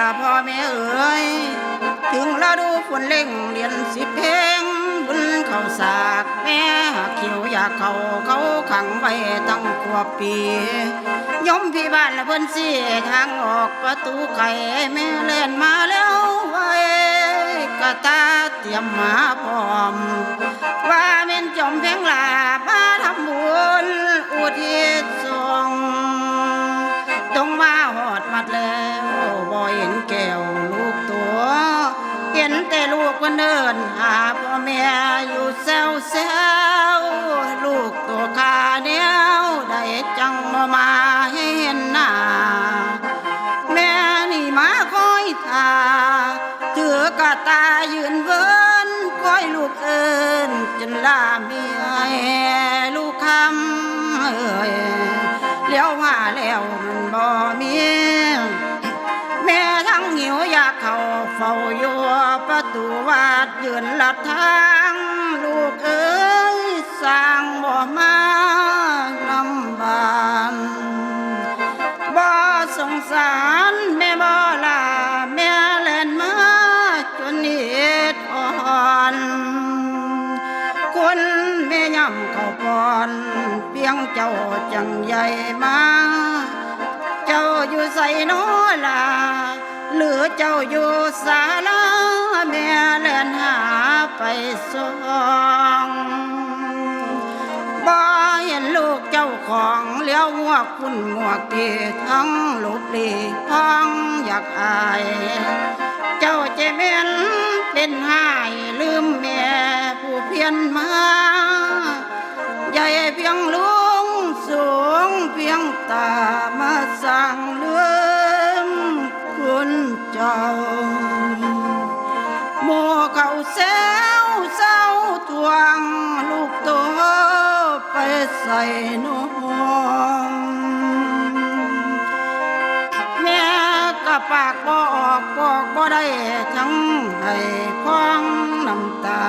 ละพ่อแม่เอ๋ยถึงฤดูฝนเล่งเรียนสิบเพลงบุญเขาสากแม่เขียวอยากเขาเขาขังไว้ตั้งขวบปียมพี่บ้านละเพิ่นสีทางออกประตูไข่แม่เล่นมาแล้วไว้กะตาเตรียมมาพร้อม ว่าเม่นจอมเพียงลามาทำบุญอุทิศ กคนเดินหาพ่อแม่อยู่แซวแซวลูกตัวขาเดียวได้จังมามาให้เห็นหน้าแม่นี่มาคอยทาถือกะตายืนเวินคอยลูกเอินจนลาเมียลูกคำเอ้ยเลี้ยวว่าแล้วมันบ่มี ตูวัดยืนลัดทางลูกเอ้ยสร้างบ่มาลำบานบ่สงสารแม่บ่ลาแม่เล่นมาจนเอ็ดอ่อนคุณแม่ย่ำเข้าปอนเพียงเจ้าจังใหญ่มาเจ้าอยู่ใส่นอลาหรือเจ้าอยู่ศาลา ไปสองบ่เห็นลูกเจ้าของเลี้ยวหัวคุณหมวกีทั้งลูกดีพ้งอยากอาย เจ้าเจเมนเป็นหายลืมแม่ผู้เพียนมาใหญ่เพียงลุงสูงเพียงตามาสั่งลืมคุณเจ้า ใส่นมแม่ก็ปากบออกบอกบ่ได้ทั้งให้พ้องน้ำตา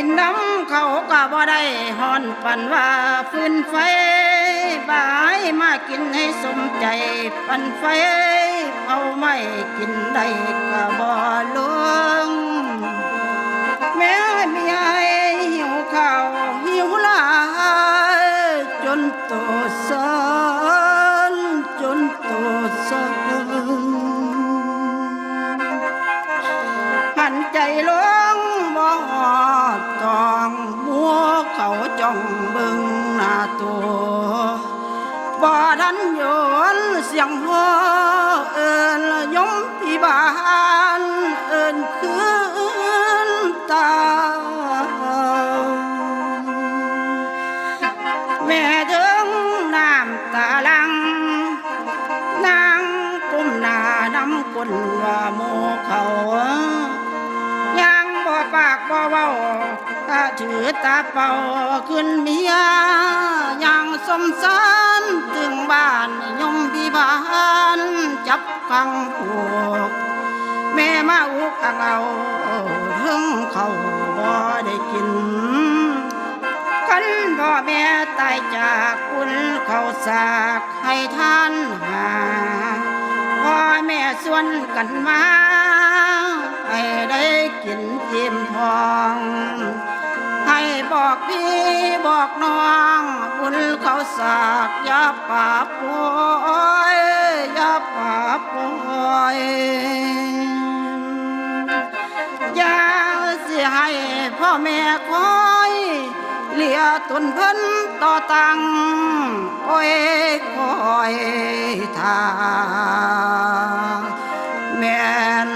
กินน้ำเขาก็บ่ได้หอนปันว่าฟืนไฟบายมากินให้สมใจปันไฟเอาไม่กินได้ก็บ่ล ตา แม่ถึงน้ำตาลัง นางก้มหน้าน้ำก้นว่าโมเขายังบ่ปากบ่เว้าตาถือตาเป่าขึ้นเมียยังสมสารถึงบ้านยมพี่บ้านจับขังผูกแม่มาอุกอังเอา แม่ตายจากคุณเขาสากให้ท่านหา พ่อแม่ส่วนกันมา ให้ได้กินจิมทอง ให้บอกพี่บอกน้องบุญเขาสากอย่าปาปอยอย่าปาปอยอย่าสิให้พ่อแม่คอย เหลียตนเพิ่นต่อตังโอ้ยคอยทาแม่น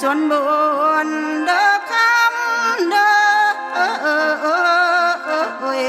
ส่วนบุญเด้อคำเด้อเอ้ย